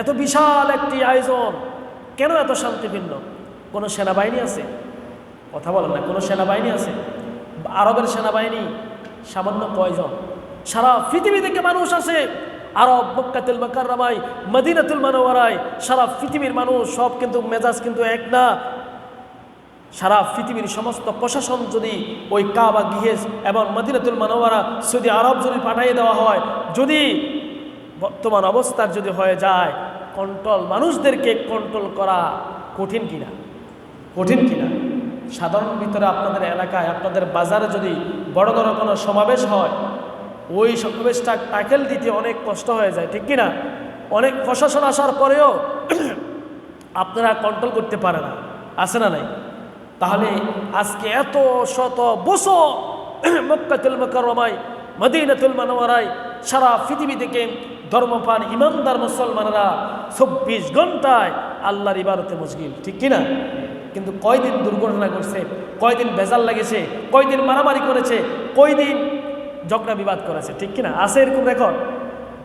এত বিশাল একটি আয়োজন। কেন এত শান্তিপূর্ণ কোনো সেনাবাহিনী আছে? কথা বলেন না, কোনো সেনাবাহিনী আছে? আরবের সেনাবাহিনী সামান্য কয়জন? সারা পৃথিবী থেকে মানুষ আছে? আরব, মক্কাতুল মাকাররামাই মদিনাতুল মানোয়ারায় সারা পৃথিবীর মানুষ, সব কিন্তু মেজাজ কিন্তু এক না। সারা পৃথিবীর সমস্ত প্রশাসন যদি ওই কাবা গিয়ে এবং মদিনাতুল মানোয়ারা সৌদি আরব যদি পাঠিয়ে দেওয়া হয়, যদি বর্তমান অবস্থার যদি হয়ে যায় কন্ট্রোল মানুষদেরকে কন্ট্রোল করা কঠিন কিনা? কঠিন কিনা? সাধারণ ভিতরে আপনাদের এলাকায়, আপনাদের বাজারে যদি বড় বড় কোনো সমাবেশ হয়, ওই সমাবেশটা টাকেল দিতে অনেক কষ্ট হয়ে যায়, ঠিক কিনা? অনেক প্রশাসন আসার পরেও আপনারা কন্ট্রোল করতে পারে না। আছে না নাই? তাহলে আজকে এত শত বছর মক্কাতুল মকরমায় মদিনাতুল মানওয়ারায় সারা পৃথিবী থেকে ধর্মপান ইমানদার মুসলমানরা চব্বিশ ঘন্টায় আল্লাহর ইবারতে মশগিল, ঠিক কিনা? কিন্তু কয়দিন দুর্ঘটনা করছে কয়দিন বেজাল লাগেছে, কয়দিন মারামারি করেছে, কয়দিন ঝগড়া বিবাদ করেছে, ঠিক কিনা? আছে এরকম রেকর্ড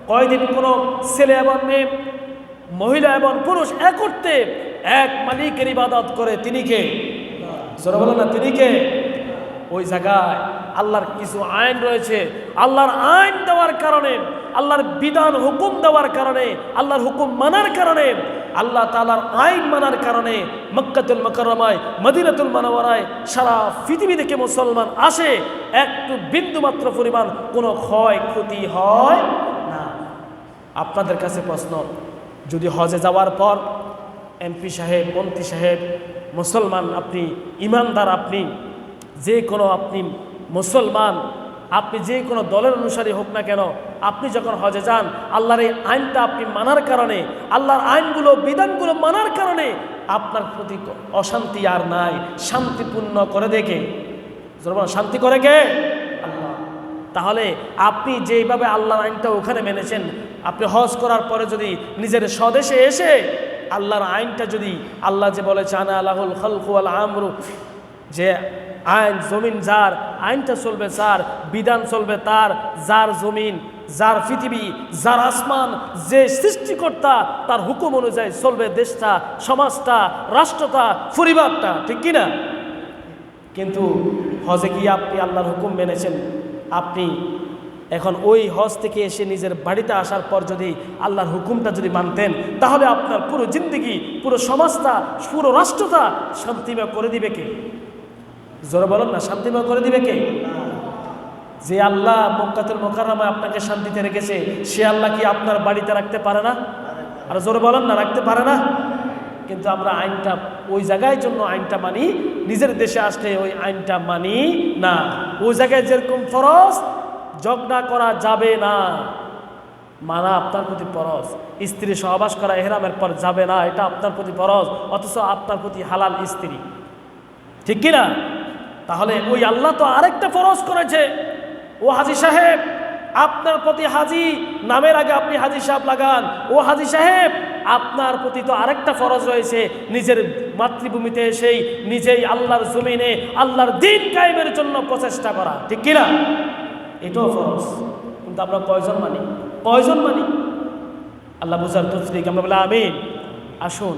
কয়দিন কোনো ছেলে এবং মেয়ে, মহিলা এবং পুরুষ এক করতে এক মালিকের ইবাদত করে, তিনি কে? না, তিনি কে? ওই জায়গায় আল্লাহর কিছু আইন রয়েছে, আল্লাহর আইন দেওয়ার কারণে, আল্লাহর বিধান, হুকুম দেওয়ার কারণে, আল্লাহর হুকুম মানার কারণে, আল্লাহ তালার আইন মানার কারণে মক্কাতুল মকরমায় মদিনাতুল মানওয়ারায় সারা পৃথিবী থেকে মুসলমান আসে। একটু বিন্দু মাত্র পরিমাণ কোনো ক্ষয়, ক্ষতি হয় না। আপনাদের কাছে প্রশ্ন, যদি হজে যাওয়ার পর এমপি সাহেব, মন্ত্রী সাহেব, মুসলমান আপনি, ইমানদার আপনি যে কোনো আপনি মুসলমান, আপনি যে কোনো দলের অনুসারী হোক না কেন, আপনি যখন হজে যান, আল্লাহর এই আইনটা আপনি মানার কারণে, আল্লাহর আইনগুলো, বিধানগুলো মানার কারণে আপনার প্রতি অশান্তি আর নাই। শান্তিপূর্ণ করে দেখে শান্তি করে কে? আল্লাহ। তাহলে আপনি যেইভাবে আল্লাহর আইনটা ওখানে মেনেছেন, আপনি হজ করার পরে যদি নিজের স্বদেশে এসে আল্লাহর আইনটা যদি আল্লাহ যে বলেছে, আনা আল্লাহুল খলকুয়াল আমরু যে আইন, জমিন যার, আইনটা চলবে যার, বিধান চলবে তার, যার জমিন, যার পৃথিবী, যার আসমান, যে সৃষ্টিকর্তা, তার হুকুম অনুযায়ী চলবে দেশটা, সমাজটা, রাষ্ট্রটা, পরিবারটা, ঠিক কিনা কিন্তু হজে গিয়ে আপনি আল্লাহর হুকুম মেনেছেন? আপনি এখন ওই হজ থেকে এসে নিজের বাড়িতে আসার পর যদি আল্লাহর হুকুমটা যদি মানতেন, তাহলে আপনার পুরো জিন্দগি, পুরো সমাজটা, পুরো রাষ্ট্রটা শান্তিময় করে দিবে কে? জোরে বলেন না শান্তিময় করে দিবে কে? যে আল্লাহ মক্কাতুল মোকাররামায় আপনাকে শান্তিতে রেখেছে, সে আল্লাহ কি আপনার বাড়িতে রাখতে পারে না? আর জোরে বলেন না, রাখতে পারে না? কিন্তু আমরা আইনটা, ওই জায়গায় জন্য আইনটা মানি, নিজের দেশে আসলে ওই আইনটা মানি না। ওই জায়গায় যেরকম ফরজ ঝগড়া করা যাবে না। মানা আপনার প্রতি ফরজ, স্ত্রী সহবাস করা এহরামের পর যাবে না, এটা আপনার প্রতি ফরজ, অথচ আপনার প্রতি হালাল স্ত্রী। ঠিক কিনা? তাহলে ওই আল্লাহ তো আরেকটা ফরজ করেছে। ও হাজি সাহেব, আপনার প্রতি হাজি নামের আগে আপনি হাজি সাহেব লাগান। ও হাজি সাহেব, আপনার প্রতি তো আরেকটা ফরজ রয়েছে। নিজের মাতৃভূমিতে এসেই নিজেই আল্লাহর জমিনে আল্লাহর দিন কায়েমের জন্য প্রচেষ্টা করা। ঠিক কিনা এটাও ফরজ। কিন্তু আমরা কয়জন মানি? কয়জন মানি? আল্লাহ বুঝার তফরিক আমরা বলে আমিন। আসুন।